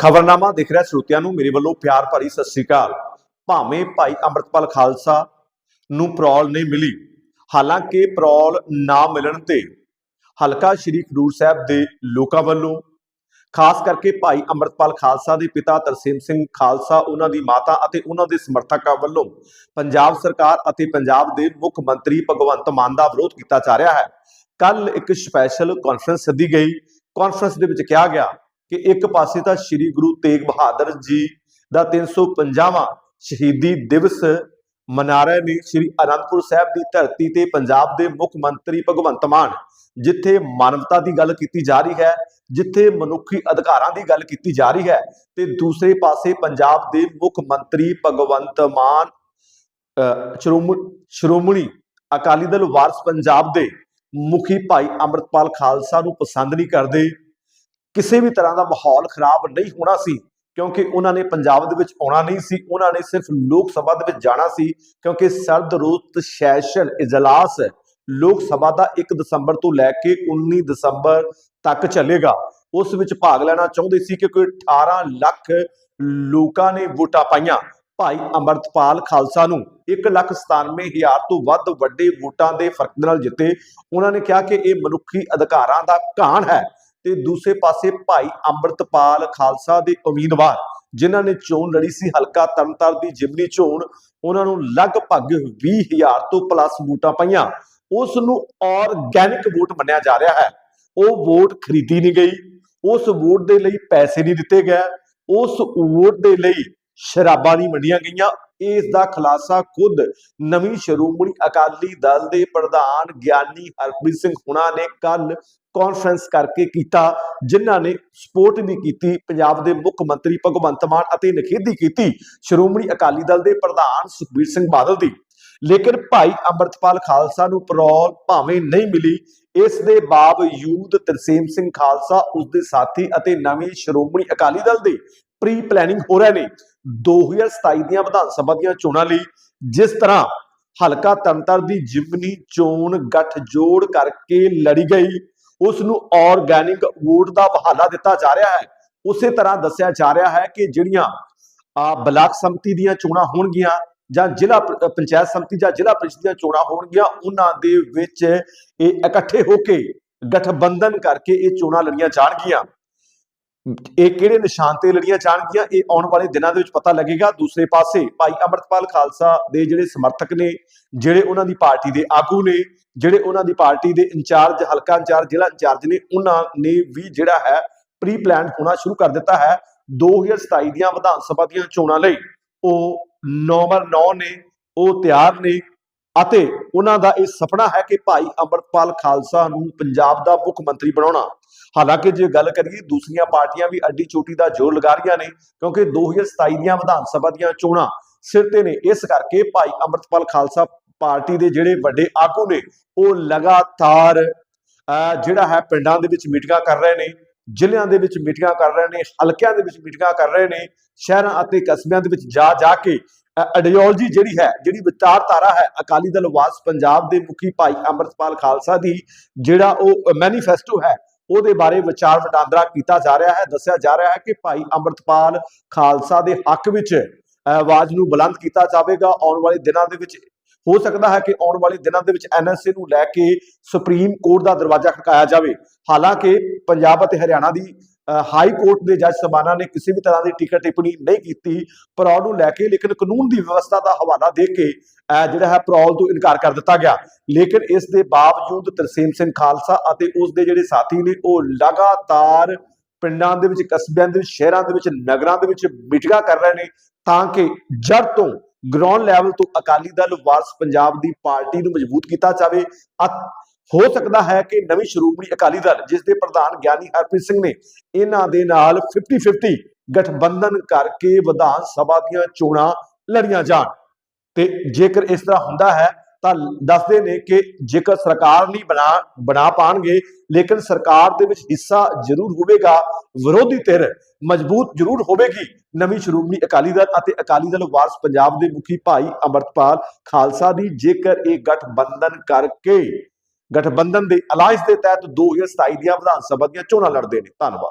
ਖਬਰਨਾਮਾ ਦੇਖ ਰਿਹਾ ਸਰੋਤਿਆਂ ਨੂੰ, ਮੇਰੇ ਵੱਲੋਂ ਪਿਆਰ ਭਰੀ ਸਤਿ ਸ੍ਰੀ ਅਕਾਲ। ਭਾਵੇਂ ਭਾਈ ਅੰਮ੍ਰਿਤਪਾਲ ਖਾਲਸਾ ਨੂੰ ਪ੍ਰੋਲ ਨਹੀਂ ਮਿਲੀ, ਹਾਲਾਂਕਿ ਪ੍ਰੋਲ ਨਾ ਮਿਲਣ ਤੇ ਹਲਕਾ ਸ਼੍ਰੀ ਖਡੂਰ ਸਾਹਿਬ ਦੇ ਲੋਕਾਂ ਵੱਲੋਂ, ਖਾਸ ਕਰਕੇ ਭਾਈ ਅੰਮ੍ਰਿਤਪਾਲ ਖਾਲਸਾ ਦੇ ਪਿਤਾ ਤਰਸੇਮ ਸਿੰਘ ਖਾਲਸਾ, ਉਹਨਾਂ ਦੀ ਮਾਤਾ ਅਤੇ ਉਹਨਾਂ ਦੇ ਸਮਰਥਕਾਂ ਵੱਲੋਂ ਪੰਜਾਬ ਸਰਕਾਰ ਅਤੇ ਪੰਜਾਬ ਦੇ ਮੁੱਖ ਮੰਤਰੀ ਭਗਵੰਤ ਮਾਨ ਦਾ ਵਿਰੋਧ ਕੀਤਾ ਜਾ ਰਿਹਾ ਹੈ। ਕੱਲ ਇੱਕ ਸਪੈਸ਼ਲ ਕਾਨਫਰੰਸ ਸੱਦੀ ਗਈ। ਕਾਨਫਰੰਸ ਦੇ ਵਿੱਚ ਕਿਹਾ ਗਿਆ ਕਿ ਇੱਕ ਪਾਸੇ ਤਾਂ ਸ੍ਰੀ ਗੁਰੂ ਤੇਗ ਬਹਾਦਰ ਜੀ ਦਾ 350ਵਾਂ ਸ਼ਹੀਦੀ ਦਿਵਸ ਮਨਾ ਰਹੇ ਨੇ ਸ੍ਰੀ ਅਨੰਦਪੁਰ ਸਾਹਿਬ ਦੀ ਧਰਤੀ ਤੇ ਪੰਜਾਬ ਦੇ ਮੁੱਖ ਮੰਤਰੀ ਭਗਵੰਤ ਮਾਨ ਜਿੱਥੇ ਮਾਨਵਤਾ ਦੀ ਗੱਲ ਕੀਤੀ ਜਾ ਰਹੀ ਹੈ ਜਿੱਥੇ ਮਨੁੱਖੀ ਅਧਿਕਾਰਾਂ ਦੀ ਗੱਲ ਕੀਤੀ ਜਾ ਰਹੀ ਹੈ ਤੇ ਦੂਸਰੇ ਪਾਸੇ ਪੰਜਾਬ ਦੇ ਮੁੱਖ ਮੰਤਰੀ ਭਗਵੰਤ ਮਾਨ ਅਹ, ਸ਼੍ਰੋਮਣ- ਸ਼੍ਰੋਮਣੀ ਅਕਾਲੀ ਦਲ ਵਾਰਸ ਪੰਜਾਬ ਦੇ ਮੁਖੀ ਭਾਈ ਅੰਮ੍ਰਿਤਪਾਲ ਖਾਲਸਾ ਨੂੰ ਪਸੰਦ ਨਹੀਂ ਕਰਦੇ। ਕਿਸੇ ਵੀ ਤਰ੍ਹਾਂ ਦਾ ਮਾਹੌਲ ਖਰਾਬ ਨਹੀਂ ਹੋਣਾ ਸੀ, ਕਿਉਂਕਿ ਉਹਨਾਂ ਨੇ ਪੰਜਾਬ ਦੇ ਵਿੱਚ ਆਉਣਾ ਨਹੀਂ ਸੀ, ਉਹਨਾਂ ਨੇ ਸਿਰਫ ਲੋਕ ਸਭਾ ਦੇ ਵਿੱਚ ਜਾਣਾ ਸੀ, ਕਿਉਂਕਿ ਸਰਦ ਰੁੱਤ ਸੈਸ਼ਨ ਇਜਲਾਸ ਲੋਕ ਸਭਾ ਦਾ 1 ਦਸੰਬਰ ਤੋਂ ਲੈ ਕੇ 19 ਦਸੰਬਰ ਤੱਕ ਚੱਲੇਗਾ। ਉਸ ਵਿੱਚ ਭਾਗ ਲੈਣਾ ਚਾਹੁੰਦੇ ਸੀ ਕਿ ਕੋਈ 18 ਲੱਖ ਲੋਕਾਂ ਨੇ ਵੋਟਾਂ ਪਾਈਆਂ। ਭਾਈ ਅੰਮ੍ਰਿਤਪਾਲ ਖਾਲਸਾ ਨੂੰ 197000 ਤੋਂ ਵੱਧ ਵੱਡੇ ਵੋਟਾਂ ਦੇ ਫ਼ਰਕ ਨਾਲ ਜਿੱਤੇ, ਉਹਨਾਂ ਨੇ ਕਿਹਾ ਕਿ ਇਹ ਮਨੁੱਖੀ ਅਧਿਕਾਰਾਂ ਦਾ ਘਾਣ ਹੈ। ਤੇ ਦੂਸਰੇ ਪਾਸੇ ਭਾਈ ਅੰਮ੍ਰਿਤਪਾਲ ਖਾਲਸਾ ਦੇ ਉਮੀਦਵਾਰ, ਜਿਨ੍ਹਾਂ ਨੇ ਚੋਣ ਲੜੀ ਸੀ ਹਲਕਾ ਤਰਨਤਾਰਨ ਦੀ ਜਿਮਨੀ ਚੋਣ, ਉਹਨਾਂ ਨੂੰ ਲਗਭਗ 20000 ਤੋਂ ਪਲੱਸ ਵੋਟਾਂ ਪਾਈਆਂ। ਉਸ ਨੂੰ ਆਰਗੈਨਿਕ ਵੋਟ ਮੰਨਿਆ ਜਾ ਰਿਹਾ ਹੈ। ਉਹ ਵੋਟ ਖਰੀਦੀ ਨਹੀਂ ਗਈ। ਉਸ ਵੋਟ ਦੇ ਲਈ ਪੈਸੇ ਨਹੀਂ ਦਿੱਤੇ ਗਏ। ਉਸ ਵੋਟ ਦੇ ਲਈ ਸ਼ਰਾਬਾਂ ਨਹੀਂ ਮੰਡੀਆਂ ਗਈਆਂ। ਇਸ ਦਾ ਖੁਲਾਸਾ ਖੁਦ ਨਵੀਂ ਸ਼੍ਰੋਮਣੀ ਅਕਾਲੀ ਦਲ ਦੇ ਪ੍ਰਧਾਨ ਗਿਆਨੀ ਹਰਪ੍ਰੀਤ ਸਿੰਘ ਹੁਣਾ ਨੇ ਕੱਲ ਕਾਨਫਰੰਸ ਕਰਕੇ ਕੀਤਾ, ਜਿਨ੍ਹਾਂ ਨੇ ਸਪੋਰਟ ਨਹੀਂ ਕੀਤੀ, ਪੰਜਾਬ ਦੇ ਮੁੱਖ ਮੰਤਰੀ ਭਗਵੰਤ ਮਾਨ ਅਤੇ ਨਖੇਦੀ ਕੀਤੀ ਸ਼੍ਰੋਮਣੀ ਅਕਾਲੀ ਦਲ ਦੇ ਪ੍ਰਧਾਨ ਸੁਖਬੀਰ ਸਿੰਘ ਬਾਦਲ ਦੀ। ਲੇਕਿਨ ਭਾਈ ਅੰਮ੍ਰਿਤਪਾਲ ਖਾਲਸਾ ਨੂੰ ਪਰੋਲ ਭਾਵੇਂ ਨਹੀਂ ਮਿਲੀ, ਇਸ ਦੇ ਬਾਵਜੂਦ ਤਰਸੇਮ ਸਿੰਘ ਖਾਲਸਾ ਉਸ ਦੇ ਸਾਥੀ ਅਤੇ ਨਵੇਂ ਸ਼੍ਰੋਮਣੀ ਅਕਾਲੀ ਦਲ ਦੇ ਪ੍ਰੀ ਪਲੈਨਿੰਗ ਹੋ ਰਹੇ ਨੇ। 2027 ਦੀਆਂ ਵਿਧਾਨ ਸਭਾ ਦੀਆਂ ਚੋਣਾਂ ਲਈ ਜਿਸ ਤਰ੍ਹਾਂ ਹਲਕਾ ਤੰਤਰ ਦੀ ਜਿਮਨੀ ਚੋਣ ਗੱਠਜੋੜ ਕਰਕੇ ਲੜੀ ਗਈ ਉਸ ਨੂੰ ਆਰਗੈਨਿਕ ਵੋਟ ਦਾ ਬਹਾਲਾ ਦਿੱਤਾ ਜਾ ਰਿਹਾ ਹੈ। ਉਸੇ ਤਰ੍ਹਾਂ ਦੱਸਿਆ ਜਾ ਰਿਹਾ ਹੈ ਕਿ ਜਿਹੜੀਆਂ ਆ ਬਲਾਕ ਸੰਮਤੀ ਦੀਆਂ ਚੋਣਾਂ ਹੋਣਗੀਆਂ ਜਾਂ ਜ਼ਿਲ੍ਹਾ ਪੰਚਾਇਤ ਸੰਮਤੀ ਜਾਂ ਜ਼ਿਲ੍ਹਾ ਪ੍ਰੀਸ਼ਦ ਦੀਆਂ ਚੋਣਾਂ ਹੋਣਗੀਆਂ, ਉਹਨਾਂ ਦੇ ਵਿੱਚ ਇਹ ਇਕੱਠੇ ਹੋ ਕੇ ਗਠਬੰਧਨ ਕਰਕੇ ਇਹ ਚੋਣਾਂ ਲੜੀਆਂ ਜਾਣਗੀਆਂ। ਇਹ ਕਿਹੜੇ ਨਿਸ਼ਾਨ ਤੇ ਲੜੀਆਂ ਜਾਣਗੀਆਂ? ਇਹ ਆਉਣ ਵਾਲੇ ਦਿਨਾਂ ਦੇ ਵਿੱਚ ਪਤਾ ਲੱਗੇਗਾ। ਦੂਸਰੇ ਪਾਸੇ ਭਾਈ ਅੰਮ੍ਰਿਤਪਾਲ ਖਾਲਸਾ ਦੇ ਜਿਹੜੇ ਸਮਰਥਕ ਨੇ, ਜਿਹੜੇ ਉਹਨਾਂ ਦੀ ਪਾਰਟੀ ਦੇ ਆਗੂ ਨੇ, ਜਿਹੜੇ ਉਹਨਾਂ ਦੀ ਪਾਰਟੀ ਦੇ ਇੰਚਾਰਜ, ਹਲਕਾ ਇੰਚਾਰਜ, ਜ਼ਿਲ੍ਹਾ ਇੰਚਾਰਜ ਨੇ, ਉਹਨਾਂ ਨੇ ਵੀ ਜਿਹੜਾ ਹੈ ਪ੍ਰੀ ਪਲਾਨ ਹੋਣਾ ਸ਼ੁਰੂ ਕਰ ਦਿੱਤਾ ਹੈ। 2027 ਦੀਆਂ ਵਿਧਾਨ ਸਭਾ ਦੀਆਂ ਚੋਣਾਂ ਲਈ ਉਹ ਨੰਬਰ 9 ਨੇ, ਉਹ ਤਿਆਰ ਨੇ। ਅਤੇ ਉਹਨਾਂ ਦਾ ਇਹ ਸੁਪਨਾ ਹੈ ਕਿ ਭਾਈ ਅੰਮ੍ਰਿਤਪਾਲ ਖਾਲਸਾ ਨੂੰ ਪੰਜਾਬ ਦਾ ਮੁੱਖ ਮੰਤਰੀ ਬਣਾਉਣਾ। ਹਾਲਾਂਕਿ ਜੇ ਗੱਲ ਕਰੀਏ ਦੂਸਰੀਆਂ ਪਾਰਟੀਆਂ ਵੀ ਅੱਡੀ ਚੋਟੀ ਦਾ ਜ਼ੋਰ ਲਗਾ ਰਹੀਆਂ ਨੇ ਕਿਉਂਕਿ 2027 ਦੀਆਂ ਵਿਧਾਨ ਸਭਾ ਦੀਆਂ ਚੋਣਾਂ ਸਿਰ ਤੇ ਨੇ। ਇਸ ਕਰਕੇ ਭਾਈ ਅੰਮ੍ਰਿਤਪਾਲ ਖਾਲਸਾ ਪਾਰਟੀ ਦੇ ਜਿਹੜੇ ਵੱਡੇ ਆਗੂ ਨੇ ਉਹ ਲਗਾਤਾਰ ਅਹ, ਜਿਹੜਾ ਹੈ ਪਿੰਡਾਂ ਦੇ ਵਿੱਚ ਮੀਟਿੰਗਾਂ ਕਰ ਰਹੇ ਨੇ ਜ਼ਿਲ੍ਹਿਆਂ ਦੇ ਵਿੱਚ ਮੀਟਿੰਗਾਂ ਕਰ ਰਹੇ ਨੇ ਹਲਕਿਆਂ ਦੇ ਵਿੱਚ ਮੀਟਿੰਗਾਂ ਕਰ ਰਹੇ ਨੇ ਸ਼ਹਿਰਾਂ ਅਤੇ ਕਸਬਿਆਂ ਦੇ ਵਿੱਚ ਜਾ ਜਾ ਕੇ ਆਈਡੀਓਲੋਜੀ ਜਿਹੜੀ ਹੈ, ਜਿਹੜੀ ਵਿਚਾਰਧਾਰਾ ਹੈ, ਅਕਾਲੀ ਦਲ ਵਾਸ ਪੰਜਾਬ ਦੇ ਮੁਖੀ ਭਾਈ ਅੰਮ੍ਰਿਤਪਾਲ ਖਾਲਸਾ ਦੀ, ਜਿਹੜਾ ਉਹ ਮੈਨੀਫੈਸਟੋ ਹੈ, ਉਹਦੇ ਬਾਰੇ ਵਿਚਾਰ ਵਟਾਂਦਰਾ ਕੀਤਾ ਜਾ ਰਿਹਾ ਹੈ, ਦੱਸਿਆ ਜਾ ਰਿਹਾ ਹੈ ਕਿ ਭਾਈ ਅੰਮ੍ਰਿਤਪਾਲ ਖਾਲਸਾ ਦੇ ਹੱਕ ਵਿੱਚ ਆਵਾਜ਼ ਨੂੰ ਬੁਲੰਦ ਕੀਤਾ ਜਾਵੇਗਾ। ਆਉਣ ਵਾਲੇ ਦਿਨਾਂ ਦੇ ਵਿੱਚ, ਹੋ ਸਕਦਾ ਹੈ ਕਿ ਆਉਣ ਵਾਲੇ ਦਿਨਾਂ ਦੇ ਵਿੱਚ ਐਨਐਸਏ ਨੂੰ ਲੈ ਕੇ ਸੁਪਰੀਮ ਕੋਰਟ ਦਾ ਦਰਵਾਜ਼ਾ ਖੜਕਾਇਆ ਜਾਵੇ। ਹਾਲਾਂਕਿ ਪੰਜਾਬ ਅਤੇ ਹਰਿਆਣਾ ਦੀ ਹਾਈ ਕੋਰਟ ਦੇ ਜੱਜ ਸਬਾਨਾ ਨੇ ਕਿਸੇ ਵੀ ਤਰ੍ਹਾਂ ਦੀ ਟਿਕਟ ਟਿੱਪਣੀ ਨਹੀਂ ਕੀਤੀ। ਪਰੌਲ ਨੂੰ ਲੈ ਕੇ ਲੇਕਿਨ ਕਾਨੂੰਨ ਦੀ ਵਿਵਸਥਾ ਦਾ ਹਵਾਲਾ ਦੇ ਕੇ ਜਿਹੜਾ ਹੈ ਪਰੌਲ ਤੋਂ ਇਨਕਾਰ ਕਰ ਦਿੱਤਾ ਗਿਆ। ਲੇਕਿਨ ਇਸ ਦੇ ਬਾਵਜੂਦ ਤਰਸੇਮ ਸਿੰਘ ਖਾਲਸਾ ਅਤੇ ਉਸ ਦੇ ਜਿਹੜੇ ਸਾਥੀ ਨੇ, ਉਹ ਲਗਾਤਾਰ ਪਿੰਡਾਂ ਦੇ ਵਿੱਚ, ਕਸਬਿਆਂ ਦੇ ਵਿੱਚ, ਸ਼ਹਿਰਾਂ ਦੇ ਵਿੱਚ, ਨਗਰਾਂ ਦੇ ਵਿੱਚ ਮੀਟਿੰਗਾਂ ਕਰ ਰਹੇ ਨੇ ਤਾਂ ਕਿ ਜੜ ਤੋਂ ਗਰਾਊਂਡ ਲੈਵਲ ਤੋਂ ਅਕਾਲੀ ਦਲ ਵਾਰਸ ਪੰਜਾਬ ਦੀ ਪਾਰਟੀ ਨੂੰ ਮਜ਼ਬੂਤ ਕੀਤਾ ਜਾਵੇ। ਹੋ ਸਕਦਾ ਹੈ ਕਿ ਨਵੀਂ ਸ਼੍ਰੋਮਣੀ ਅਕਾਲੀ ਦਲ, ਜਿਸ ਦੇ ਪ੍ਰਧਾਨ ਗਿਆਨੀ ਹਰਪ੍ਰੀਤ ਸਿੰਘ ਨੇ ਇਹਨਾਂ ਦੇ ਨਾਲ 50-50 ਗਠਬੰਧਨ ਕਰਕੇ ਵਿਧਾਨ ਸਭਾ ਦੀਆਂ ਚੋਣਾਂ ਲੜੀਆਂ ਜਾਣ। ਤੇ ਜੇਕਰ ਇਸ ਤਰ੍ਹਾਂ ਹੁੰਦਾ ਹੈ, ਤਾਂ ਦੱਸਦੇ ਨੇ ਕਿ ਜੇਕਰ ਸਰਕਾਰ ਨਹੀਂ ਬਣਾ ਬਣਾ ਪਾਣਗੇ, ਲੇਕਿਨ ਸਰਕਾਰ ਦੇ ਵਿੱਚ ਹਿੱਸਾ ਜ਼ਰੂਰ ਹੋਵੇਗਾ, ਵਿਰੋਧੀ ਧਿਰ ਮਜ਼ਬੂਤ ਜ਼ਰੂਰ ਹੋਵੇਗੀ। ਨਵੀਂ ਸ਼੍ਰੋਮਣੀ ਅਕਾਲੀ ਦਲ ਅਤੇ ਅਕਾਲੀ ਦਲ ਵਾਰਸ ਪੰਜਾਬ ਦੇ ਮੁਖੀ ਭਾਈ ਅਮਰਤਪਾਲ ਖਾਲਸਾ ਦੀ ਜੇਕਰ ਇਹ ਗਠਬੰਧਨ ਕਰਕੇ ਗਠਬੰਧਨ ਦੇ ਅਲਾਈਅੰਸ ਦੇ ਤਹਿਤ 2027 ਦੀਆਂ ਵਿਧਾਨ ਸਭਾ ਦੀਆਂ ਚੋਣਾਂ ਲੜਦੇ ਨੇ। ਧੰਨਵਾਦ।